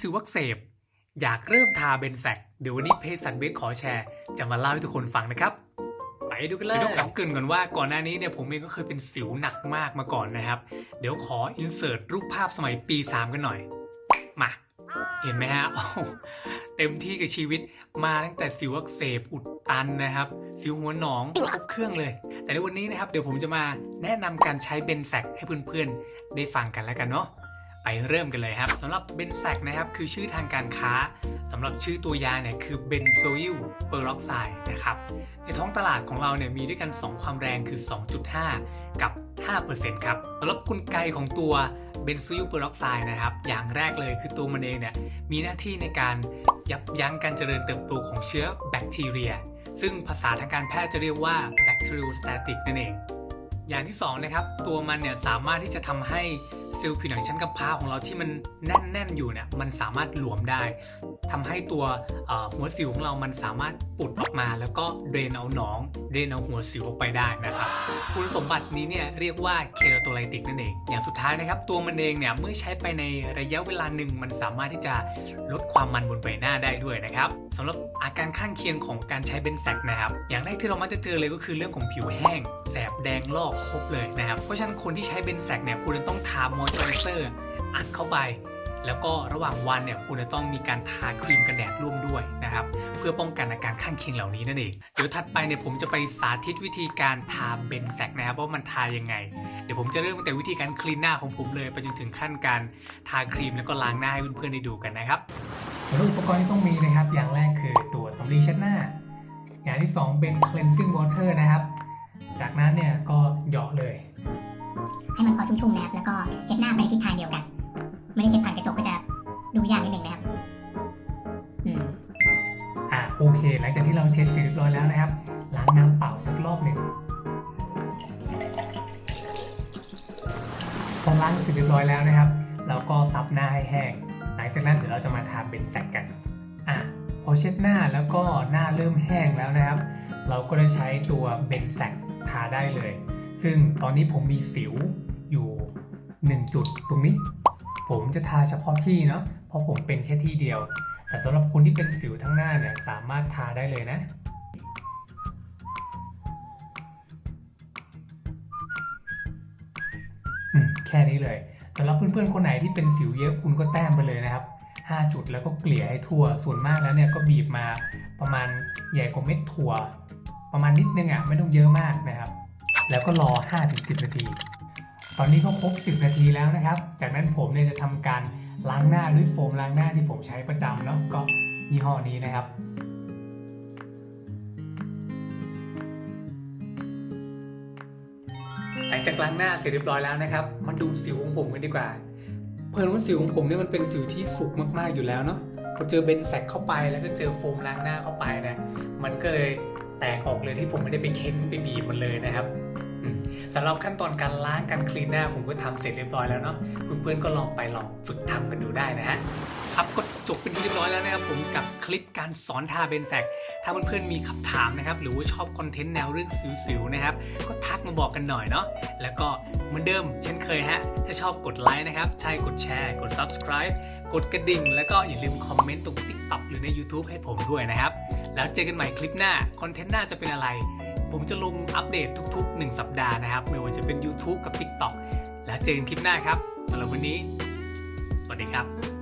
สิวอักเสบ อยากเริ่มทาเบนแซกเดี๋ยววันนี้เพจสันเบสขอแชร์ จะมาเล่าให้ทุกคนฟังนะครับ ไปดูกันเลยเดี๋ยวขอเกรินก่อนว่าก่อนหน้านี้เนี่ยผมเองก็เคยเป็นสิวหนักมากมาก่อนนะครับ เดี๋ยวขออินเสิร์ตรูปภาพสมัยปี 3 กันหน่อย มา เห็นไหมฮะโอ้โหเต็มที่กับชีวิตมาตั้งแต่สิวอักเสบอุดตันนะครับ สิวหัวหนองครบเครื่องเลย แต่ในวันนี้นะครับเดี๋ยวผมจะมาแนะนำการใช้เบนแซกให้เพื่อนๆ ได้ฟังกันแล้วกันเนาะ ไปเริ่มกันเลยครับสำหรับเบนแซกนะครับคือชื่อทางการค้าสำหรับชื่อตัวยาเนี่ยคือเบนโซอิลเปอร์อกไซด์นะครับในท้องตลาดของเราเนี่ยมีด้วยกัน 2 ความแรงคือ 2.5 กับ 5%ครับสำหรับกลไกของตัวเบนโซอิลเปอร์อกไซด์นะครับอย่างแรกเลยคือตัวมันเองเนี่ยมีหน้าที่ในการยับยั้งการเจริญเติบโตของเชื้อแบคทีเรีย ซึ่งภาษาทางการแพทย์จะเรียกว่า bacteriostatic นั่นเอง อย่างที่สองนะครับตัวมันเนี่ยสามารถที่จะทำให้ ซลล์ผิวหนังชั้นกำพร้าของเราที่มันแน่น ๆ อยู่เนี่ยมันสามารถหลวมได้ทำให้ตัวหัวสิวของเรามันสามารถปุดออกมา แล้วก็เดรนเอาหนองเดรนเอาหัวสิวออกไปได้นะครับคุณสมบัตินี้เนี่ยเรียกว่าเคราโตไลติกนั่นเอง อย่างสุดท้ายนะครับ ตัวมันเองเนี่ยเมื่อใช้ไปในระยะเวลาหนึ่งมันสามารถที่จะลดความมันบนใบหน้าได้ด้วยนะครับสำหรับอาการข้างเคียงของการใช้เบนแซกนะครับอย่างแรกที่เรามักจะเจอเลยก็คือเรื่องของผิวแห้ง แสบแดงลอกครบเลยนะครับเพราะฉะนั้นคนที่ใช้เบนแซกเนี่ยคุณจะต้องทามอยเจอไรเซอร์อัดเข้าไป แล้วก็ระหว่างวันเนี่ยคุณจะต้องมีการทาครีมกันแดดร่วมด้วยนะครับ เพื่อป้องกันอาการข้างเคียงเหล่านี้นั่นเอง เดี๋ยวถัดไปเนี่ยผมจะไปสาธิตวิธีการทาเบนแซกนะครับว่ามันทายังไง เดี๋ยวผมจะเริ่มตั้งแต่วิธีการคลีนหน้าของผมเลยไปจนถึงขั้นการทาครีมแล้วก็ล้างหน้าให้เพื่อนๆได้ดูกันนะครับอุปกรณ์ที่ต้องมีนะครับ อย่างแรกคือตัวสำลีเช็ดหน้า อย่างที่สองเป็น cleansing water นะครับ จากนั้นเนี่ยก็เหยาะเลย ชุ่มๆนะครับแล้วก็เช็ดหน้าไปในทิศทางเดียวกัน ไม่ได้เช็ดผ่านกระจกก็จะดูยากนิดนึงนะครับอืมอ่าโอเค หลังจากที่เราเช็ดเสร็จเรียบร้อยแล้วนะครับล้างน้ำเปล่าสักรอบหนึ่งพอล้างเสร็จเรียบร้อยแล้วนะครับ เราก็ซับหน้าให้แห้ง หลังจากนั้นเดี๋ยวเราจะมาทาเบนแซกกันอะพอเช็ดหน้าแล้วก็หน้าเริ่มแห้งแล้วนะครับ เราก็จะใช้ตัวเบนแซกทาได้เลย ซึ่งตอนนี้ผมมีสิว อยู่ 1 จุดตรงนี้ ผมจะทาเฉพาะที่เนาะเพราะผมเป็นแค่ที่เดียว แต่สำหรับคนที่เป็นสิวทั้งหน้าเนี่ยสามารถทาได้เลยนะแค่นี้เลยสำหรับเพื่อนๆคนไหนที่เป็นสิวเยอะคุณก็แต้มไปเลยนะครับ 5 จุดแล้วก็เกลี่ยให้ทั่ว ส่วนมากแล้วเนี่ยก็บีบมาประมาณใหญ่กว่าเม็ดถั่ว ประมาณนิดนึงอะไม่ต้องเยอะมากนะครับ แล้วก็รอ 5-10 นาที ตอนนี้ก็ครบ 10 นาทีแล้วนะครับ จากนั้นผมเนี่ยจะทำการล้างหน้าด้วยโฟมล้างหน้าที่ผมใช้ประจำเนาะก็ยี่ห้อนี้นะครับหลังจากล้างหน้าเสร็จเรียบร้อยแล้วนะครับ มาดูสิวของผมกันดีกว่า เพิ่นว่าสิวของผมเนี่ยมันเป็นสิวที่สุกมากๆอยู่แล้วเนาะพอเจอเบนแซกเข้าไปแล้วก็เจอโฟมล้างหน้าเข้าไปนี่ยมันก็เลยแตกออกเลยที่ผมไม่ได้ไปเค้นไปบีบมันเลยนะครับ สำหรับขั้นตอนการล้างการคลีนหน้าผมก็ทำเสร็จเรียบร้อยแล้วเนาะเพื่อนๆก็ลองไปลองฝึกทำกันดูได้นะฮะครับก็จบเป็นที่เรียบร้อยแล้วนะครับผมกับคลิปการสอนทาเบนแซกถ้าเพื่อนๆมีคำถามนะครับ หรือว่าชอบคอนเทนต์แนวเรื่องสิวๆนะครับ ก็ทักมาบอกกันหน่อยเนาะแล้วก็เหมือนเดิมเช่นเคยฮะ ถ้าชอบกดไลค์นะครับ ใช่กดแชร์ กด subscribe กดกระดิ่ง แล้วก็อย่าลืมคอมเมนต์ตรง TikTok หรือใน YouTube ให้ผมด้วยนะครับ แล้วเจอกันใหม่คลิปหน้า คอนเทนต์หน้าจะเป็นอะไร ผมจะลงอัปเดตทุก ๆ 1 สัปดาห์นะครับ ไม่ว่าจะเป็น YouTube กับ TikTok แล้วเจอกันคลิปหน้าครับสำหรับวันนี้ สวัสดีครับ